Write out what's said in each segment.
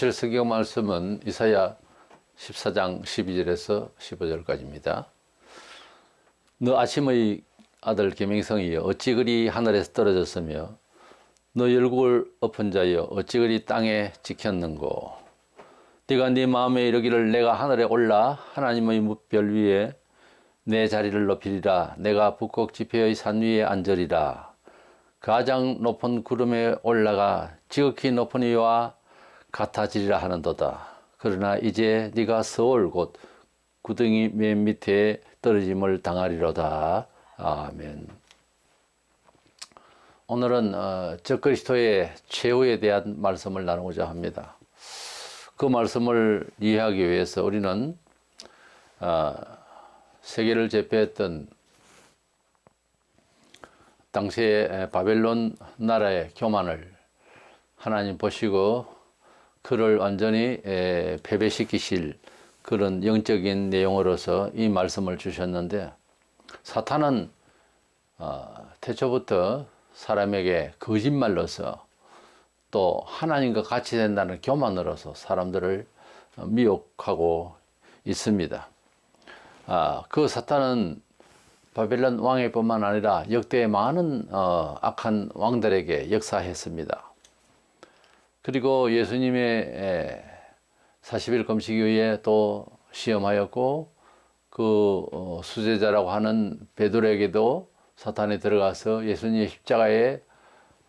보실 성경 말씀은 이사야 14장 12절에서 15절까지입니다. 너 아침의 아들 계명성이여 어찌 그리 하늘에서 떨어졌으며 너 열국을 엎은 자여 어찌 그리 땅에 지켰는고? 네가 네 마음에 이르기를 내가 하늘에 올라 하나님의 무별 위에 내 자리를 높이리라. 내가 북극 지폐의 산 위에 앉으리라. 가장 높은 구름에 올라가 지극히 높은 이와 같아지리라 하는도다. 그러나 이제 네가 서울 곧 구덩이 맨 밑에 떨어짐을 당하리로다. 아멘. 오늘은 어, 적그리스도의 최후에 대한 말씀을 나누고자 합니다. 그 말씀을 이해하기 위해서 우리는 어, 세계를 제패했던 당시의 바벨론 나라의 교만을 하나님 보시고 그를 완전히 에, 패배시키실 그런 영적인 내용으로서 이 말씀을 주셨는데 사탄은 어, 태초부터 사람에게 거짓말로서 또 하나님과 같이 된다는 교만으로서 사람들을 미혹하고 있습니다. 아, 그 사탄은 바벨론 왕에뿐만 아니라 역대 많은 어, 악한 왕들에게 역사했습니다. 그리고 예수님의 40일 금식 이후에 또 시험하였고 그 어, 수제자라고 하는 베드로에게도 사탄이 들어가서 예수님의 십자가의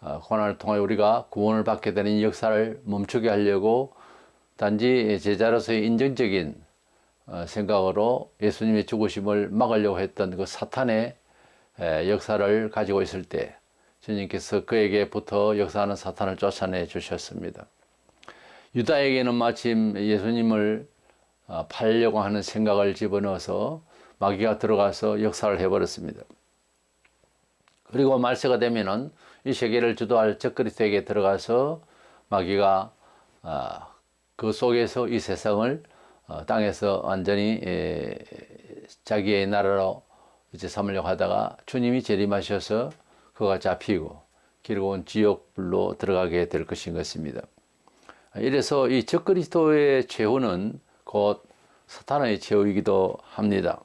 어, 고난을 통해 우리가 구원을 받게 되는 역사를 멈추게 하려고 단지 제자로서의 인정적인 어, 생각으로 예수님의 죽으심을 막으려고 했던 그 사탄의 역사를 가지고 있을 때 주님께서 그에게부터 역사하는 사탄을 쫓아내 주셨습니다. 유다에게는 마침 예수님을 어, 팔려고 하는 생각을 집어넣어서 마귀가 들어가서 역사를 해버렸습니다. 그리고 말세가 되면은 이 세계를 주도할 적그리스도에게 들어가서 마귀가 아, 그 속에서 이 세상을 어, 땅에서 완전히 자기의 나라로 이제 삼으려고 하다가 주님이 재림하셔서 그가 잡히고 결국은 지옥불로 들어가게 될 것인 것입니다. 이래서 이 적그리스도의 최후는 곧 사탄의 최후이기도 합니다.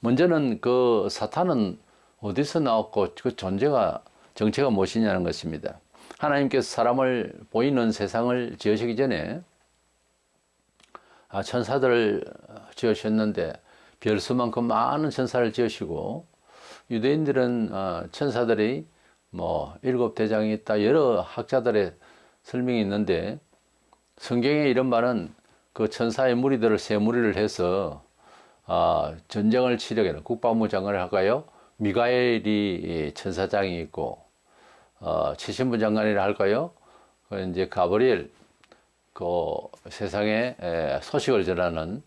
먼저는 그 사탄은 어디서 나왔고 그 존재가 정체가 무엇이냐는 것입니다. 하나님께서 사람을 보이는 세상을 지으시기 전에 아, 천사들을 지으셨는데 별수만큼 많은 천사를 지으시고 유대인들은 어, 천사들이 뭐 일곱 대장이 있다 여러 학자들의 설명이 있는데 성경에 이런 말은 그 천사의 무리들을 세 무리를 해서 아, 전쟁을 치려고 국방부 장관을 할까요? 미가엘이 천사장이 있고 어, 치신부 장관이라 할까요? 그 이제 가브리엘 그 세상에 소식을 전하는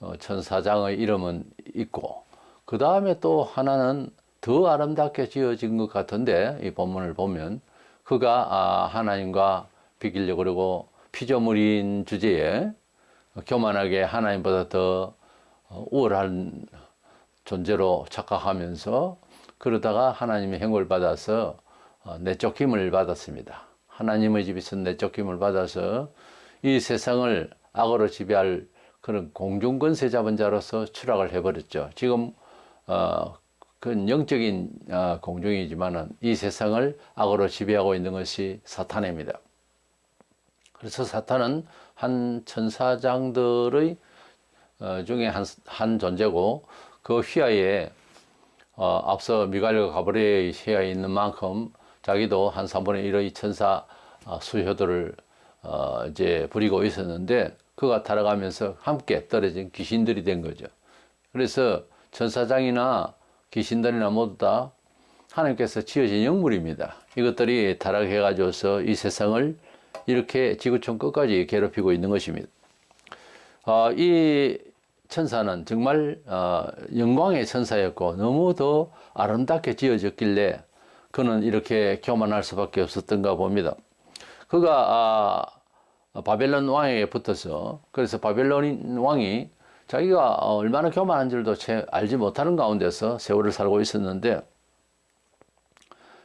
어, 천사장의 이름은 있고 그 다음에 또 하나는 더 아름답게 지어진 것 같은데 이 본문을 보면 그가 아, 하나님과 비기려고 그러고 피조물인 주제에 교만하게 하나님보다 더 우월한 존재로 착각하면서 그러다가 하나님의 행을 받아서 어, 내쫓김을 받았습니다. 하나님의 집에서 내쫓김을 받아서 이 세상을 악으로 지배할 그런 공중권세 잡은 자로서 추락을 해버렸죠. 지금 어, 그 영적인 어, 공중이지만은 이 세상을 악으로 지배하고 있는 것이 사탄입니다. 그래서 사탄은 한 천사장들의 어, 중에 한, 한 존재고 그 휘하에 어, 앞서 미갈과 가브리의 휘하에 있는 만큼 자기도 한 3분의 1의 천사 어, 수효들을 어, 이제 부리고 있었는데 그가 타락하면서 함께 떨어진 귀신들이 된 거죠. 그래서 천사장이나 귀신들이나 모두 다 하나님께서 지어진 영물입니다. 이것들이 타락해가지고서 이 세상을 이렇게 지구촌 끝까지 괴롭히고 있는 것입니다. 어, 이 천사는 정말 어, 영광의 천사였고 너무 더 아름답게 지어졌길래 그는 이렇게 교만할 수밖에 없었던가 봅니다. 그가 아, 바벨론 왕에게 붙어서 그래서 바벨론 왕이 자기가 얼마나 교만한 줄도 알지 못하는 가운데서 세월을 살고 있었는데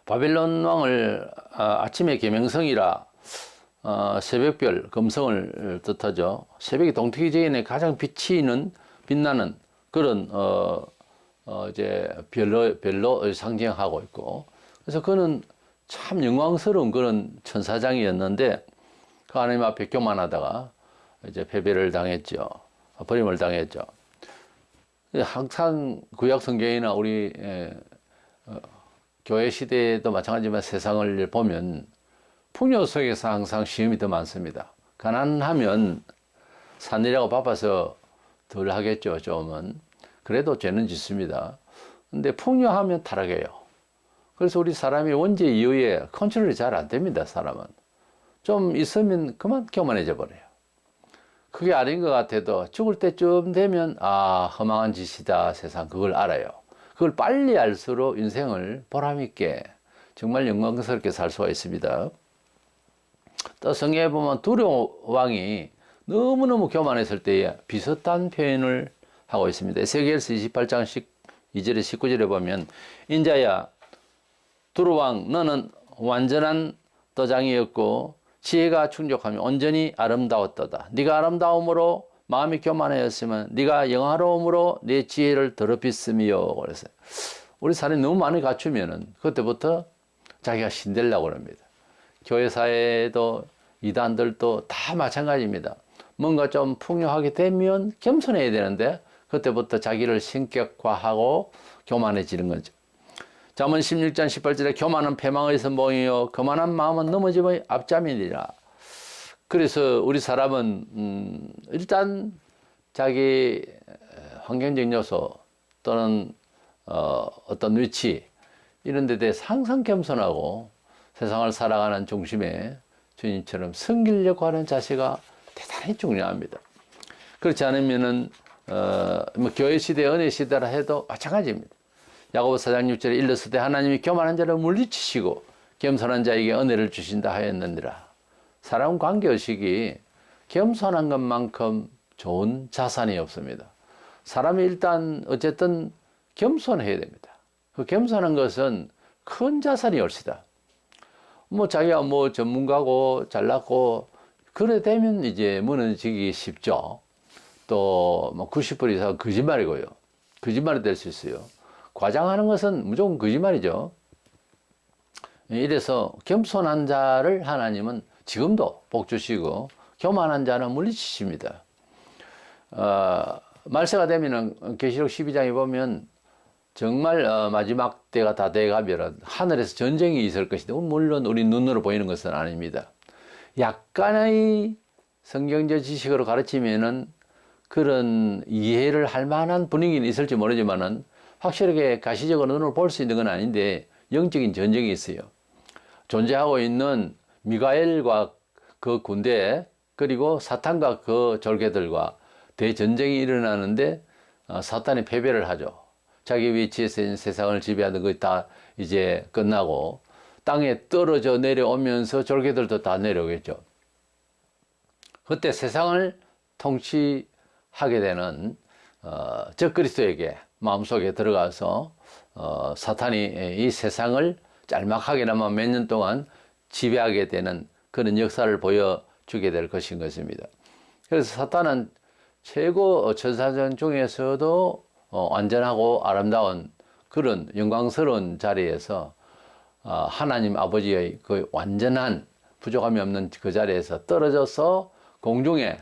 바벨론 왕을 아, 아침에 계명성이라 어, 새벽별 금성을 뜻하죠. 새벽이 동태기 전에 가장 빛이 있는 빛나는 그런 어, 어 이제 별로 별로 상징하고 있고 그래서 그는 참 영광스러운 그런 천사장이었는데 그 하나님 앞에 교만하다가 이제 패배를 당했죠. 버림을 당했죠. 항상 구약 성경이나 우리 에, 어, 교회 시대에도 마찬가지지만 세상을 보면 풍요 속에서 항상 시험이 더 많습니다. 가난하면 산일하고 바빠서 덜 하겠죠, 좀은. 그래도 죄는 짓습니다. 근데 풍요하면 타락해요. 그래서 우리 사람이 원죄 이후에 컨트롤이 잘 안 됩니다, 사람은. 좀 있으면 그만 교만해져 버려요. 그게 아닌 것 같아도 죽을 때쯤 되면 아 허망한 짓이다 세상 그걸 알아요. 그걸 빨리 알수록 인생을 보람 있게 정말 영광스럽게 살 수가 있습니다. 또 성경에 보면 두려 왕이 너무너무 교만했을 때에 비슷한 표현을 하고 있습니다. 에세겔서 28장 12절에 19절에 보면 인자야 두루 왕 너는 완전한 도장이었고 지혜가 충족하며 온전히 아름다웠도다. 네가 아름다움으로 마음이 교만하였으면 네가 영화로움으로 네 지혜를 더럽혔으며 그래서 우리 사람이 너무 많이 갖추면은 그때부터 자기가 신들라고 그럽니다. 교회사에도 이단들도 다 마찬가지입니다. 뭔가 좀 풍요하게 되면 겸손해야 되는데 그때부터 자기를 신격화하고 교만해지는 거죠. 잠언 16장 18절에 교만은 패망의 선봉이요 거만한 마음은 넘어짐의 앞잠이니라. 그래서 우리 사람은 음 일단 자기 환경적 요소 또는 어 어떤 위치 이런 데 대해 항상 겸손하고 세상을 살아가는 중심에 주님처럼 섬기려고 하는 자세가 대단히 중요합니다. 그렇지 않으면은 어뭐 교회 시대 은혜 시대라 해도 마찬가지입니다. 야고보 4장 6절에 일렀을 때 하나님이 교만한 자를 물리치시고 겸손한 자에게 은혜를 주신다 하였느니라. 사람 관계의식이 겸손한 것만큼 좋은 자산이 없습니다. 사람이 일단 어쨌든 겸손해야 됩니다. 그 겸손한 것은 큰 자산이 올시다. 뭐 자기가 뭐 전문가고 잘났고 그래 되면 이제 무너지기 쉽죠. 또 뭐 90% 이상 거짓말이고요. 거짓말이 될 수 있어요. 과장하는 것은 무조건 거짓말이죠. 이래서 겸손한 자를 하나님은 지금도 복 주시고 교만한 자는 물리치십니다. 어, 말세가 되면은 계시록 12장에 보면 정말 어, 마지막 때가 다 돼가면 하늘에서 전쟁이 있을 것이다. 물론 우리 눈으로 보이는 것은 아닙니다. 약간의 성경적 지식으로 가르치면은 그런 이해를 할 만한 분위기는 있을지 모르지만은 확실하게 가시적으로 눈으로 볼수 있는 건 아닌데 영적인 전쟁이 있어요. 존재하고 있는 미가엘과 그 군대 그리고 사탄과 그 졸개들과 대전쟁이 일어나는데 어, 사탄이 패배를 하죠. 자기 위치에서 있는 세상을 지배하는 것이 다 이제 끝나고 땅에 떨어져 내려오면서 졸개들도 다 내려오겠죠. 그때 세상을 통치하게 되는 어, 적그리스도에게 마음속에 들어가서 어, 사탄이 이 세상을 짤막하게나마 몇 년 동안 지배하게 되는 그런 역사를 보여주게 될 것인 것입니다. 그래서 사탄은 최고 천사전 중에서도 어, 완전하고 아름다운 그런 영광스러운 자리에서 어, 하나님 아버지의 그 완전한 부족함이 없는 그 자리에서 떨어져서 공중에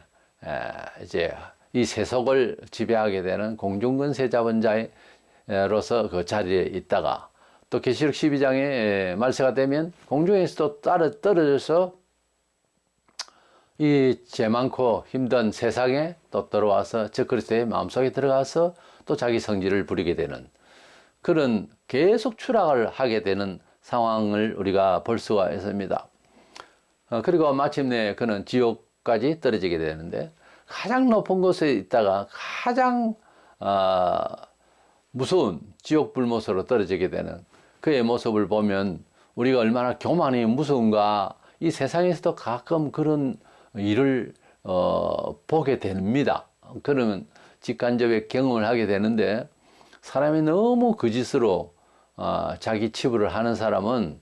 이제 이 세속을 지배하게 되는 공중근세 자본자로서 그 자리에 있다가 또 계시록 12장에 말세가 되면 공중에서도 따라 떨어져서 이죄 많고 힘든 세상에 또 들어와서 저 그리스도의 마음속에 들어가서 또 자기 성질을 부리게 되는 그런 계속 추락을 하게 되는 상황을 우리가 볼 수가 있습니다. 어, 그리고 마침내 그는 지옥까지 떨어지게 되는데 가장 높은 곳에 있다가 가장 어, 무서운 지옥 불못으로 떨어지게 되는 그의 모습을 보면 우리가 얼마나 교만이 무서운가 이 세상에서도 가끔 그런 일을 어, 보게 됩니다. 그러면 직간접의 경험을 하게 되는데 사람이 너무 거짓으로 어, 자기 치부를 하는 사람은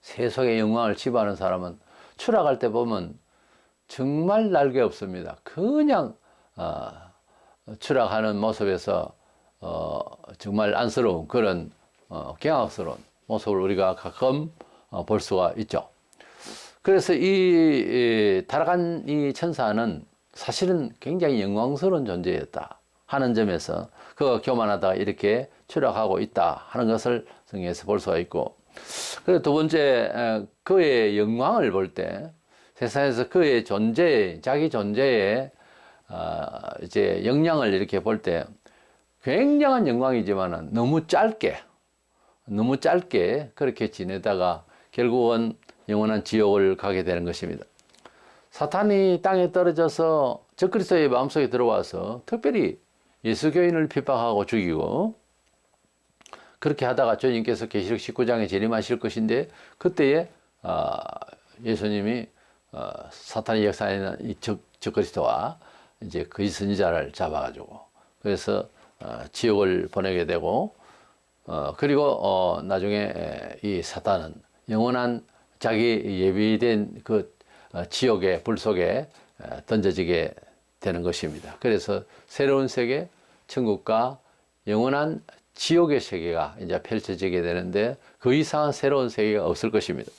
세속의 영광을 치부하는 사람은 추락할 때 보면 정말 날개 없습니다. 그냥 어, 추락하는 모습에서 어, 정말 안쓰러운 그런 어, 경악스러운 모습을 우리가 가끔 어, 볼 수가 있죠. 그래서 이, 이 타락한 이 천사는 사실은 굉장히 영광스러운 존재였다 하는 점에서 그가 교만하다가 이렇게 추락하고 있다 하는 것을 성경에서 볼 수가 있고 그리고 두 번째 에, 그의 영광을 볼때 세상에서 그의 존재 자기 존재의 어, 이제 영향을 이렇게 볼 때 굉장한 영광이지만은 너무 짧게 너무 짧게 그렇게 지내다가 결국은 영원한 지옥을 가게 되는 것입니다. 사탄이 땅에 떨어져서 적그리스도의 마음속에 들어와서 특별히 예수교인을 핍박하고 죽이고 그렇게 하다가 주님께서 계시록 19장에 재림하실 것인데 그때에 아, 예수님이 어, 사탄의 역사에는 이 적, 적그리스도와 이제 그의 선지자를 잡아가지고 그래서 어, 지옥을 보내게 되고 어, 그리고 어, 나중에 에, 이 사탄은 영원한 자기 예비된 그 어, 지옥의 불 속에 에, 던져지게 되는 것입니다. 그래서 새로운 세계, 천국과 영원한 지옥의 세계가 이제 펼쳐지게 되는데 그 이상한 새로운 세계가 없을 것입니다.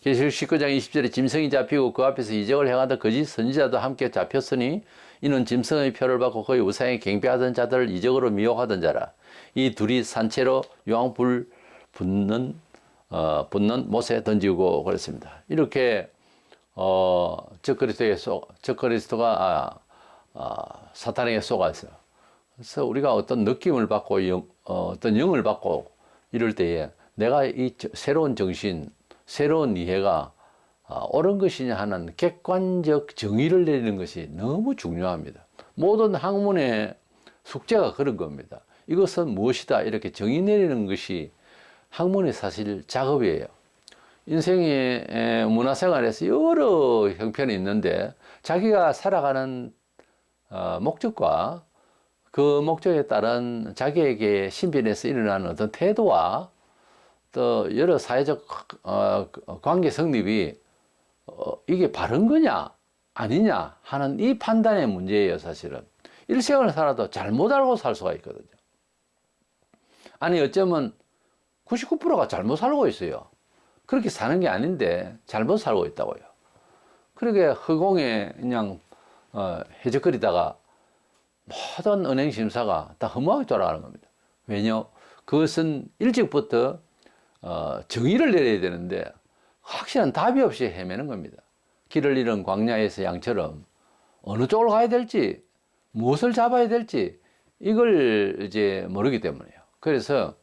계시록 19장 20절에 짐승이 잡히고 그 앞에서 이적을 행하던 거짓 선지자도 함께 잡혔으니 이는 짐승의 표를 받고 그의 우상에 갱배하던 자들을 이적으로 미혹하던 자라. 이 둘이 산채로 유황불 붙는 어, 붙는 못에 던지고 그랬습니다. 이렇게 어, 적그리스도에 속 적그리스도가 아, 아, 사탄에게 속아서 그래서 우리가 어떤 느낌을 받고 영, 어, 어떤 영을 받고 이럴 때에 내가 이 저- 새로운 정신, 새로운 이해가 아, 옳은 것이냐 하는 객관적 정의를 내리는 것이 너무 중요합니다. 모든 학문의 숙제가 그런 겁니다. 이것은 무엇이다 이렇게 정의 내리는 것이 학문의 사실 작업이에요. 인생의 에, 문화생활에서 여러 형편이 있는데 자기가 살아가는 어, 목적과 그 목적에 따른 자기에게 신변에서 일어나는 어떤 태도와 또 여러 사회적 어, 관계 성립이 어, 이게 바른 거냐 아니냐 하는 이 판단의 문제예요 사실은 일생을 살아도 잘못 알고 살 수가 있거든요 아니 어쩌면 99%가 잘못 살고 있어요 그렇게 사는 게 아닌데 잘못 살고 있다고요 그러게 허공에 그냥 어, 해적거리다가 모든 은행 심사가 다 허무하게 돌아가는 겁니다. 왜냐? 그것은 일찍부터 어, 정의를 내려야 되는데 확실한 답이 없이 헤매는 겁니다. 길을 잃은 광야에서 양처럼 어느 쪽으로 가야 될지 무엇을 잡아야 될지 이걸 이제 모르기 때문이에요. 그래서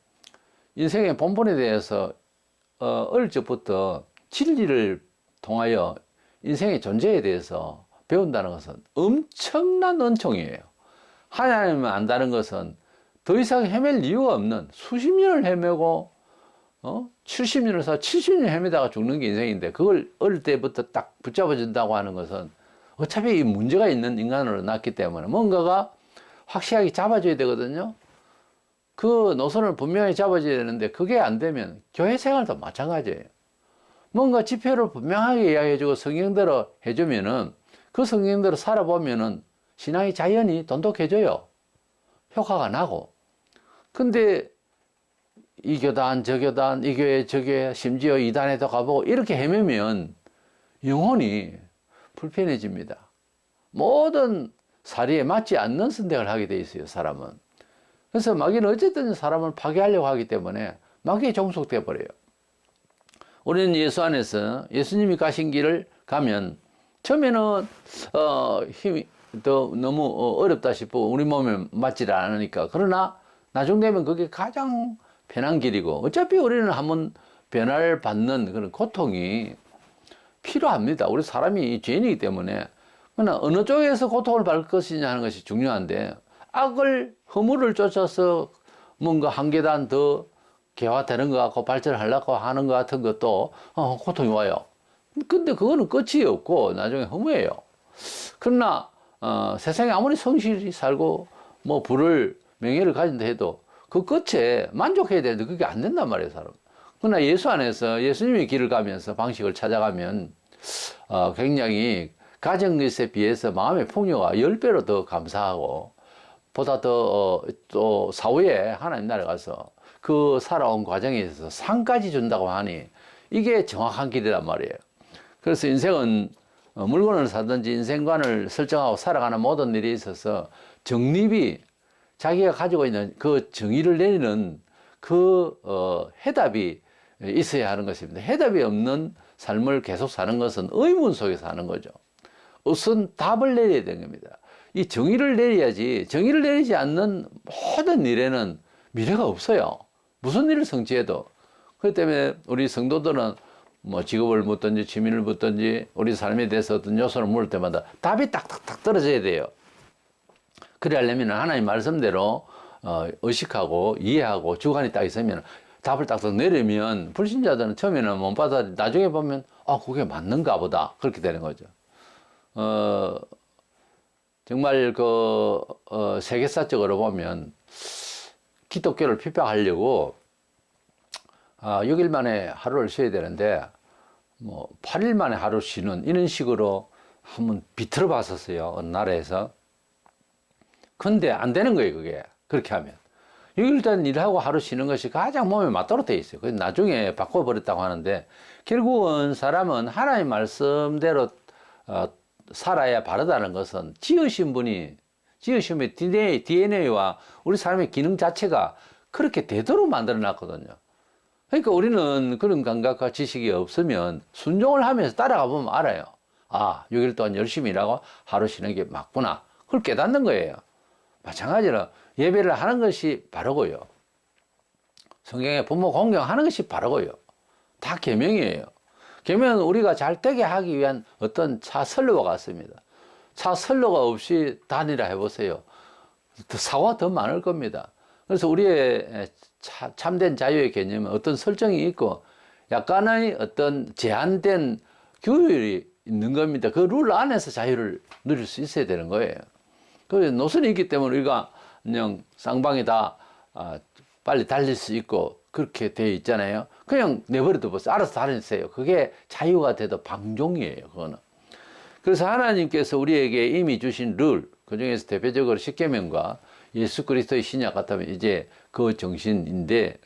인생의 본분에 대해서 어, 어릴 적부터 진리를 통하여 인생의 존재에 대해서 배운다는 것은 엄청난 은총이에요. 하나님을 안다는 것은 더 이상 헤맬 이유가 없는 수십 년을 헤매고 어? 70년을 사 70년 헤매다가 죽는 게 인생인데 그걸 어릴 때부터 딱 붙잡아준다고 하는 것은 어차피 이 문제가 있는 인간으로 낳기 때문에 뭔가가 확실하게 잡아줘야 되거든요. 그 노선을 분명히 잡아줘야 되는데 그게 안 되면 교회 생활도 마찬가지예요. 뭔가 지표를 분명하게 이야기해주고 성경대로 해주면은 그 성경대로 살아보면은 신앙이 자연히 돈독해져요. 효과가 나고. 근데 이 교단, 저 교단, 이 교회, 저 교회, 심지어 이단에도 가보고 이렇게 헤매면 영혼이 불편해집니다. 모든 사리에 맞지 않는 선택을 하게 돼 있어요, 사람은. 그래서 마귀는 어쨌든 사람을 파괴하려고 하기 때문에 마귀에 종속돼 버려요. 우리는 예수 안에서 예수님이 가신 길을 가면 처음에는 어, 힘이 더 너무 어, 어렵다 싶고 우리 몸에 맞지를 않으니까 그러나 나중 되면 그게 가장 편한 길이고 어차피 우리는 한번 변화를 받는 그런 고통이 필요합니다. 우리 사람이 죄인이기 때문에 그러나 어느 쪽에서 고통을 받을 것이냐 하는 것이 중요한데 악을 허물을 쫓아서 뭔가 한 계단 더 개화되는 것 같고 발전하려고 하는 것 같은 것도 어, 고통이 와요. 근데 그거는 끝이 없고 나중에 허무해요. 그러나 어, 세상에 아무리 성실히 살고 뭐 부를 명예를 가진다 해도 그 끝에 만족해야 되는데 그게 안 된단 말이에요, 사람. 그러나 예수 안에서 예수님의 길을 가면서 방식을 찾아가면 어, 굉장히 가진 것에 비해서 마음의 풍요가 10배로 더 감사하고 보다 더, 어, 또 사후에 하나님 나라에 가서 그 살아온 과정에 있어서 상까지 준다고 하니 이게 정확한 길이란 말이에요. 그래서 인생은 어, 물건을 사든지 인생관을 설정하고 살아가는 모든 일이 있어서 정립이 자기가 가지고 있는 그 정의를 내리는 그 어, 해답이 있어야 하는 것입니다. 해답이 없는 삶을 계속 사는 것은 의문 속에서 사는 거죠. 우선 답을 내려야 되는 겁니다. 이 정의를 내려야지 정의를 내리지 않는 모든 일에는 미래가 없어요. 무슨 일을 성취해도. 그렇기 때문에 우리 성도들은 뭐 직업을 묻든지 취미를 묻든지 우리 삶에 대해서 어떤 요소를 물을 때마다 답이 딱딱딱 떨어져야 돼요. 그래 하려면 하나님 말씀대로 어, 의식하고 이해하고 주관이 딱 있으면 답을 딱딱 내리면 불신자들은 처음에는 못 받아 나중에 보면 아 그게 맞는가 보다 그렇게 되는 거죠. 어 정말 그 어, 세계사적으로 보면 기독교를 피폐하려고 아, 6일 만에 하루를 쉬어야 되는데 뭐 8일 만에 하루 쉬는 이런 식으로 한번 비틀어 봤었어요. 어느 나라에서. 근데 안 되는 거예요, 그게. 그렇게 하면. 6일 단 일하고 하루 쉬는 것이 가장 몸에 맞도록 돼 있어요. 그래서 나중에 바꿔버렸다고 하는데 결국은 사람은 하나님 말씀대로 어, 살아야 바르다는 것은 지으신 분이 지으신 분의 DNA, DNA와 우리 사람의 기능 자체가 그렇게 되도록 만들어 놨거든요. 그러니까 우리는 그런 감각과 지식이 없으면 순종을 하면서 따라가 보면 알아요. 아, 6일 동안 열심히 일하고 하루 쉬는 게 맞구나. 그걸 깨닫는 거예요. 마찬가지로 예배를 하는 것이 바르고요. 성경에 부모 공경하는 것이 바르고요. 다 계명이에요. 계명은 우리가 잘 되게 하기 위한 어떤 차선로와 같습니다. 차선로가 없이 다니라 해보세요. 더 사고가 더 많을 겁니다. 그래서 우리의 차- 참된 자유의 개념은 어떤 설정이 있고 약간의 어떤 제한된 규율이 있는 겁니다. 그 룰 안에서 자유를 누릴 수 있어야 되는 거예요. 그 노선이 있기 때문에 우리가 그냥 쌍방이 다 아, 빨리 달릴 수 있고 그렇게 되어 있잖아요. 그냥 내버려둬 보세요. 알아서 다니세요. 그게 자유가 돼도 방종이에요. 그거는. 그래서 하나님께서 우리에게 이미 주신 룰, 그 중에서 대표적으로 십계명과 예수 그리스도의 신약 같으면 이제 그 정신인데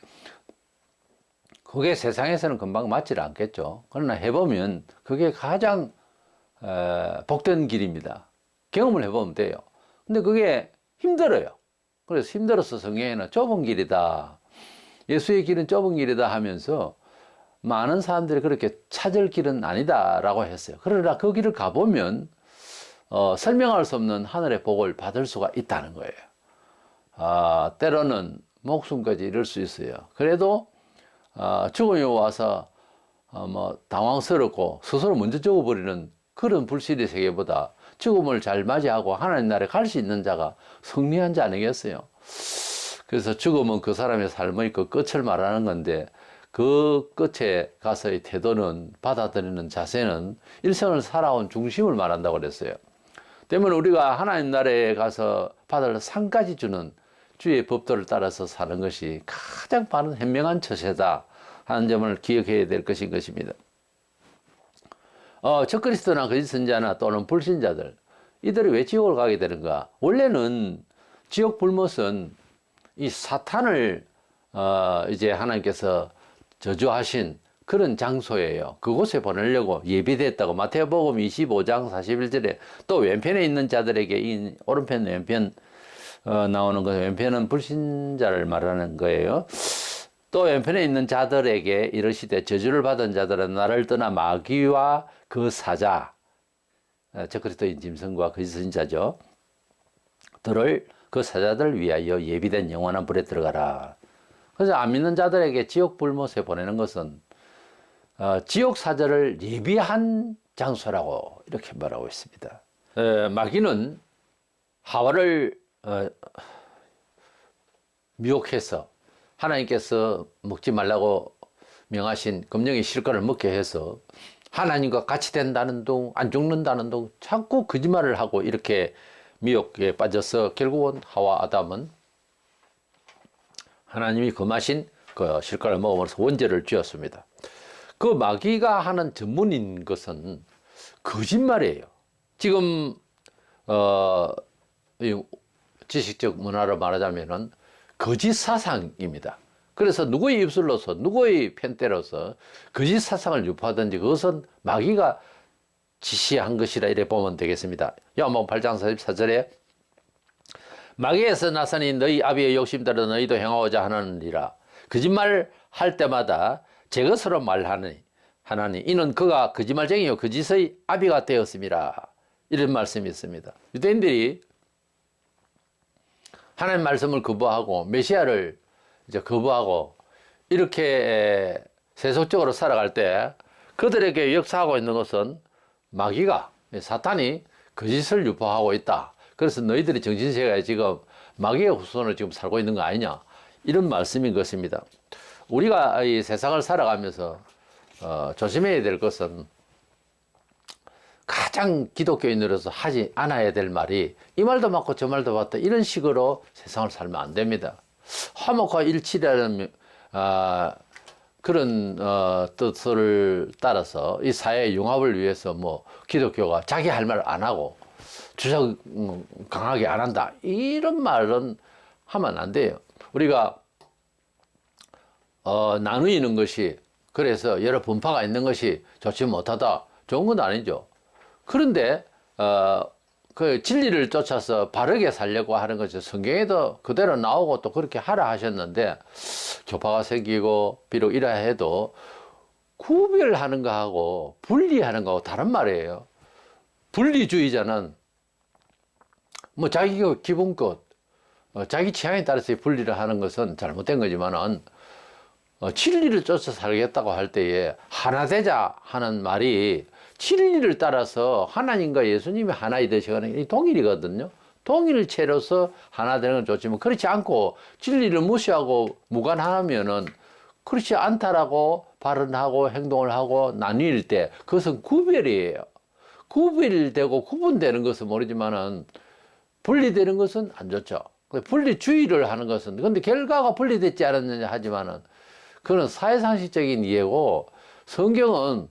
그게 세상에서는 금방 맞질 않겠죠. 그러나 해보면 그게 가장 에, 복된 길입니다. 경험을 해보면 돼요. 근데 그게 힘들어요. 그래서 힘들어서 성경에는 좁은 길이다. 예수의 길은 좁은 길이다 하면서 많은 사람들이 그렇게 찾을 길은 아니다라고 했어요. 그러나 그 길을 가보면 어, 설명할 수 없는 하늘의 복을 받을 수가 있다는 거예요. 아, 때로는 목숨까지 잃을 수 있어요. 그래도 아, 죽음이 와서 어, 뭐 당황스럽고 스스로 먼저 죽어버리는 그런 불신의 세계보다 죽음을 잘 맞이하고 하나님 나라에 갈 수 있는 자가 승리한 자 아니겠어요? 그래서 죽음은 그 사람의 삶의 그 끝을 말하는 건데 그 끝에 가서의 태도는 받아들이는 자세는 일생을 살아온 중심을 말한다고 그랬어요. 때문에 우리가 하나님 나라에 가서 받을 상까지 주는 주의 법도를 따라서 사는 것이 가장 바른 현명한 처세다 하는 점을 기억해야 될 것인 것입니다. 어, 적그리스도나 거짓 선자나 또는 불신자들 이들이 왜 지옥을 가게 되는가? 원래는 지옥 불못은 이 사탄을 어, 이제 하나님께서 저주하신 그런 장소예요. 그곳에 보내려고 예비됐다고 마태복음 25장 41절에 또 왼편에 있는 자들에게 이 오른편 왼편 어, 나오는 거 왼편은 불신자를 말하는 거예요. 또 왼편에 있는 자들에게 이르시되 저주를 받은 자들은 나를 떠나 마귀와 그 사자 어, 저 그리스도인 짐승과 그 선자죠. 들을 그 사자들 위하여 예비된 영원한 불에 들어가라. 그래서 안 믿는 자들에게 지옥 불못에 보내는 것은 어, 지옥 사자를 예비한 장소라고 이렇게 말하고 있습니다. 에, 마귀는 하와를 어, 미혹해서 하나님께서 먹지 말라고 명하신 금령의 실과를 먹게 해서 하나님과 같이 된다는 둥, 안 죽는다는 둥, 자꾸 거짓말을 하고 이렇게 미혹에 빠져서 결국은 하와 아담은 하나님이 금하신 그 실과를 먹으면서 원죄를 지었습니다. 그 마귀가 하는 전문인 것은 거짓말이에요. 지금 어, 이 지식적 문화로 말하자면은 거짓 사상입니다. 그래서 누구의 입술로서 누구의 편대로서 거짓 사상을 유포하든지 그것은 마귀가 지시한 것이라 이래 보면 되겠습니다. 요한복음 8장 44절에 마귀에서 나서니 너희 아비의 욕심대로 너희도 행하고자 하느니라. 거짓말 할 때마다 제 것으로 말하니 하나니 이는 그가 거짓말쟁이요 거짓의 아비가 되었습니다. 이런 말씀이 있습니다. 유대인들이 하나님 말씀을 거부하고 메시아를 이제 거부하고 이렇게 세속적으로 살아갈 때 그들에게 역사하고 있는 것은 마귀가 사탄이 거짓을 유포하고 있다. 그래서 너희들이 정신세계에 지금 마귀의 후손으로 지금 살고 있는 거 아니냐 이런 말씀인 것입니다. 우리가 이 세상을 살아가면서 어, 조심해야 될 것은 가장 기독교인으로서 하지 않아야 될 말이 이 말도 맞고 저 말도 맞다 이런 식으로 세상을 살면 안 됩니다. 화목과 일치라는 아, 그런 어, 뜻을 따라서 이 사회 융합을 위해서 뭐 기독교가 자기 할 말 안 하고 주장 음, 강하게 안 한다 이런 말은 하면 안 돼요. 우리가 어, 나누이는 것이 그래서 여러 분파가 있는 것이 좋지 못하다 좋은 건 아니죠. 그런데 어, 그 진리를 쫓아서 바르게 살려고 하는 것이 성경에도 그대로 나오고 또 그렇게 하라 하셨는데 교파가 생기고 비록 이라 해도 구별하는 거하고 분리하는 거하고 다른 말이에요. 분리주의자는 뭐 자기 기본껏 어, 자기 취향에 따라서 분리를 하는 것은 잘못된 거지만은 어, 진리를 쫓아 살겠다고 할 때에 하나 되자 하는 말이 진리를 따라서 하나님과 예수님이 하나이 되시거나 이 동일이거든요. 동일체로서 하나 되는 건 좋지만 그렇지 않고 진리를 무시하고 무관하면은 그렇지 않다라고 발언하고 행동을 하고 나뉠 때 그것은 구별이에요. 구별되고 구분되는 것은 모르지만은 분리되는 것은 안 좋죠. 분리주의를 하는 것은 근데 결과가 분리됐지 않았느냐 하지만은 그건 사회상식적인 이해고 성경은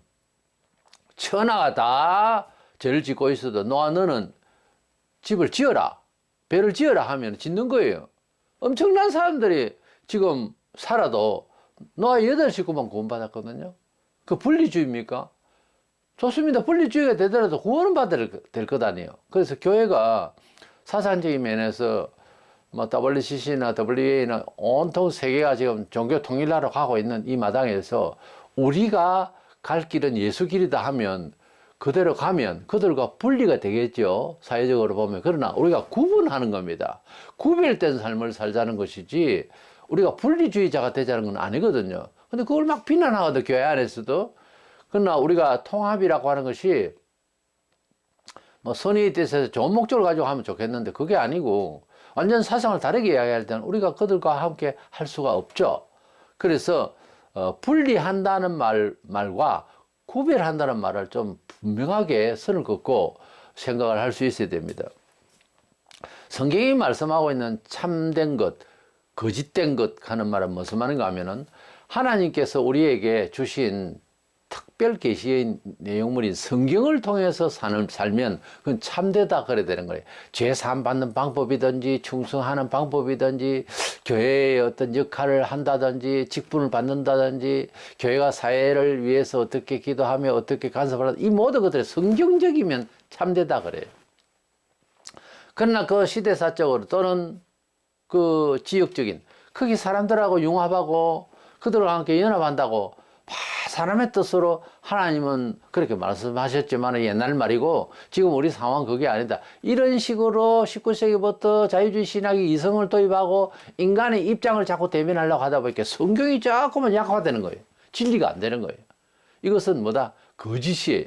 천하가 다 죄를 짓고 있어도 너와 너는 집을 지어라. 배를 지어라 하면 짓는 거예요. 엄청난 사람들이 지금 살아도 너와 여덟 식구만 구원받았거든요. 그 분리주의입니까? 좋습니다. 분리주의가 되더라도 구원은 받을 될 것 아니에요. 그래서 교회가 사상적인 면에서 뭐 WCC나 WA나 온통 세계가 지금 종교 통일하러 가고 있는 이 마당에서 우리가 갈 길은 예수 길이다 하면 그대로 가면 그들과 분리가 되겠죠. 사회적으로 보면. 그러나 우리가 구분하는 겁니다. 구별된 삶을 살자는 것이지 우리가 분리주의자가 되자는 건 아니거든요. 근데 그걸 막 비난하거든, 교회 안에서도. 그러나 우리가 통합이라고 하는 것이 뭐 선의에 대해서 좋은 목적을 가지고 하면 좋겠는데 그게 아니고 완전 사상을 다르게 이야기할 때는 우리가 그들과 함께 할 수가 없죠. 그래서 어, 분리한다는 말, 말과 구별한다는 말을 좀 분명하게 선을 긋고 생각을 할 수 있어야 됩니다. 성경이 말씀하고 있는 참된 것, 거짓된 것 하는 말은 무슨 말인가 하면은 하나님께서 우리에게 주신 특별 계시의 내용물인 성경을 통해서 사는, 살면 그건 참되다 그래야 되는 거예요. 죄 사함 받는 방법이든지 충성하는 방법이든지 교회의 어떤 역할을 한다든지 직분을 받는다든지 교회가 사회를 위해서 어떻게 기도하며 어떻게 간섭을 하다 이 모든 것들이 성경적이면 참되다 그래요. 그러나 그 시대사적으로 또는 그 지역적인 거기 사람들하고 융합하고 그들과 함께 연합한다고 사람의 뜻으로 하나님은 그렇게 말씀하셨지만 옛날 말이고 지금 우리 상황 그게 아니다. 이런 식으로 19세기부터 자유주의 신학이 이성을 도입하고 인간의 입장을 자꾸 대변하려고 하다 보니까 성경이 자꾸만 약화되는 거예요. 진리가 안 되는 거예요. 이것은 뭐다? 거짓이에요.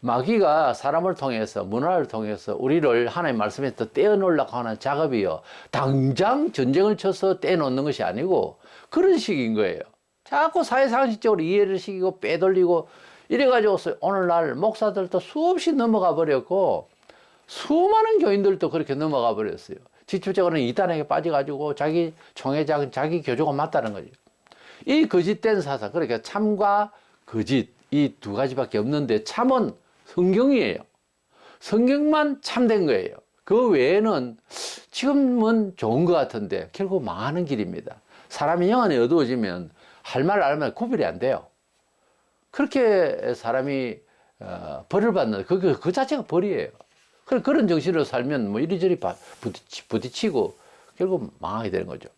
마귀가 사람을 통해서 문화를 통해서 우리를 하나님 말씀에 또 떼어놓으려고 하는 작업이요. 당장 전쟁을 쳐서 떼놓는 것이 아니고 그런 식인 거예요. 자꾸 사회상식적으로 이해를 시키고 빼돌리고 이래가지고 오늘날 목사들도 수없이 넘어가 버렸고 수많은 교인들도 그렇게 넘어가 버렸어요. 직접적으로는 이단에게 빠져가지고 자기 총회장, 자기 교조가 맞다는 거죠. 이 거짓된 사상, 그러니까 참과 거짓 이 두 가지밖에 없는데 참은 성경이에요. 성경만 참된 거예요. 그 외에는 지금은 좋은 것 같은데 결국 망하는 길입니다. 사람이 영안이 어두워지면 할 말 알면 구별이 안 돼요. 그렇게 사람이 어, 벌을 받는 그, 그, 그 자체가 벌이에요. 그래, 그런 정신으로 살면 뭐 이리저리 바- 부딪히, 부딪히 고 결국 망하게 되는 거죠.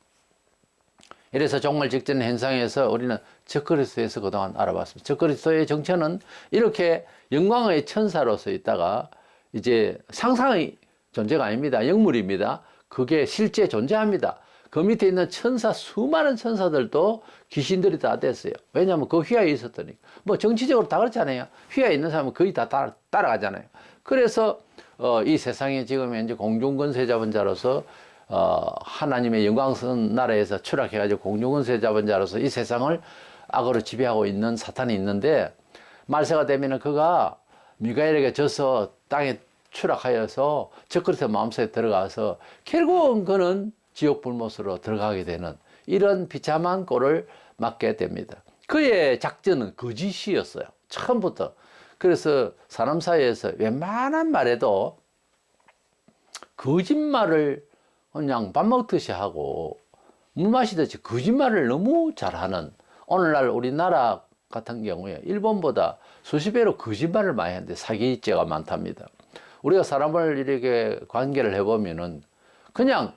이래서 정말 직전 현상에서 우리는 적그리스도에서 그동안 알아봤습니다. 적그리스도의 정체는 이렇게 영광의 천사로서 있다가 이제 상상의 존재가 아닙니다. 영물입니다. 그게 실제 존재합니다. 그 밑에 있는 천사 수많은 천사들도 귀신들이 다 됐어요. 왜냐하면 그 휘하에 있었더니 뭐 정치적으로 다 그렇잖아요. 휘하에 있는 사람은 거의 다 따라, 따라가잖아요. 그래서 어, 이 세상에 지금 현재 공중권세 잡은 자로서 어, 하나님의 영광스러운 나라에서 추락해가지고 공중권세 잡은 자로서 이 세상을 악으로 지배하고 있는 사탄이 있는데 말세가 되면은 그가 미가엘에게 져서 땅에 추락하여서 적그리스도 마음속에 들어가서 결국은 그는 지옥 불못으로 들어가게 되는 이런 비참한 꼴을 맞게 됩니다. 그의 작전은 거짓이었어요. 처음부터. 그래서 사람 사이에서 웬만한 말에도 거짓말을 그냥 밥 먹듯이 하고 물 마시듯이 거짓말을 너무 잘하는 오늘날 우리나라 같은 경우에 일본보다 수십 배로 거짓말을 많이 하는데 사기죄가 많답니다. 우리가 사람을 이렇게 관계를 해보면은 그냥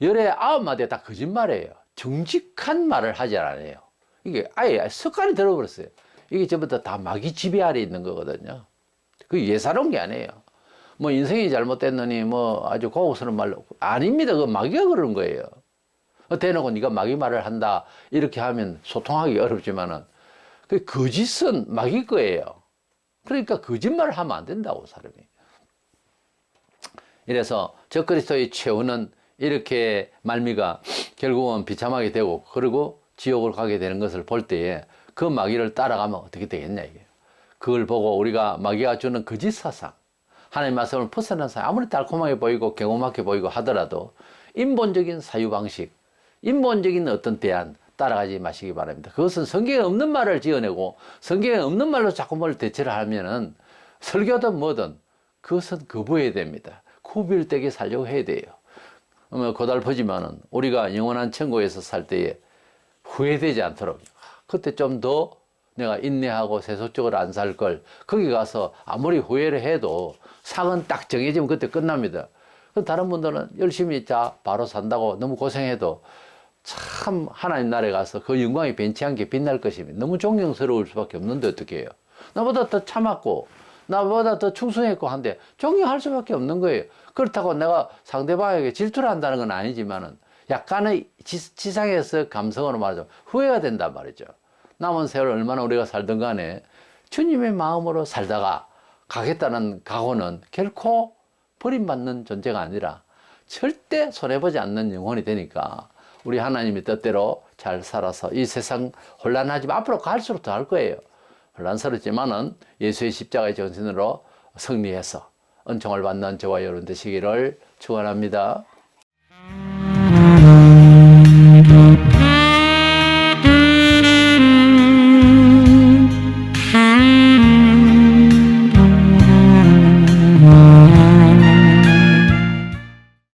열에 아홉 마디 다 거짓말이에요. 정직한 말을 하지 않아요. 이게 아예 습관이 들어버렸어요. 이게 전부터 다 마귀 지배 아래 있는 거거든요. 그 예사로운 게 아니에요. 뭐 인생이 잘못됐느니 뭐 아주 고급스러운 말로 아닙니다. 그 마귀가 그러는 거예요. 어, 대놓고 네가 마귀 말을 한다 이렇게 하면 소통하기 어렵지만은 그 거짓은 마귀 거예요. 그러니까 거짓말을 하면 안 된다고 사람이. 이래서 적그리스도의 최후는 이렇게 말미가 결국은 비참하게 되고 그리고 지옥을 가게 되는 것을 볼 때에 그 마귀를 따라가면 어떻게 되겠냐 이게. 그걸 보고 우리가 마귀가 주는 거짓 사상, 하나님 말씀을 벗어난 사람 아무리 달콤하게 보이고 경험하게 보이고 하더라도 인본적인 사유 방식, 인본적인 어떤 대안 따라가지 마시기 바랍니다. 그것은 성경에 없는 말을 지어내고 성경에 없는 말로 자꾸 뭘 대체를 하면은 설교든 뭐든 그것은 거부해야 됩니다. 구별되게 살려고 해야 돼요. 뭐 고달프지만은 우리가 영원한 천국에서 살 때에 후회되지 않도록 그때 좀 더 내가 인내하고 세속적으로 안 살 걸 거기 가서 아무리 후회를 해도 상은 딱 정해지면 그때 끝납니다. 그 다른 분들은 열심히 자 바로 산다고 너무 고생해도 참 하나님 나라에 가서 그 영광이 변치 않게 빛날 것입니다. 너무 존경스러울 수밖에 없는데 어떻게 해요? 나보다 더 참았고 나보다 더 충성했고 한데 존경할 수밖에 없는 거예요. 그렇다고 내가 상대방에게 질투를 한다는 건 아니지만은 약간의 지, 지상에서 감성으로 말하자면 후회가 된단 말이죠. 남은 세월 얼마나 우리가 살든 간에 주님의 마음으로 살다가 가겠다는 각오는 결코 버림받는 존재가 아니라 절대 손해보지 않는 영혼이 되니까 우리 하나님의 뜻대로 잘 살아서 이 세상 혼란하지만 앞으로 갈수록 더 할 거예요. 혼란스럽지만은 예수의 십자가의 전신으로 승리해서 은총을 받는 저와 여러분 되시기를 축원합니다.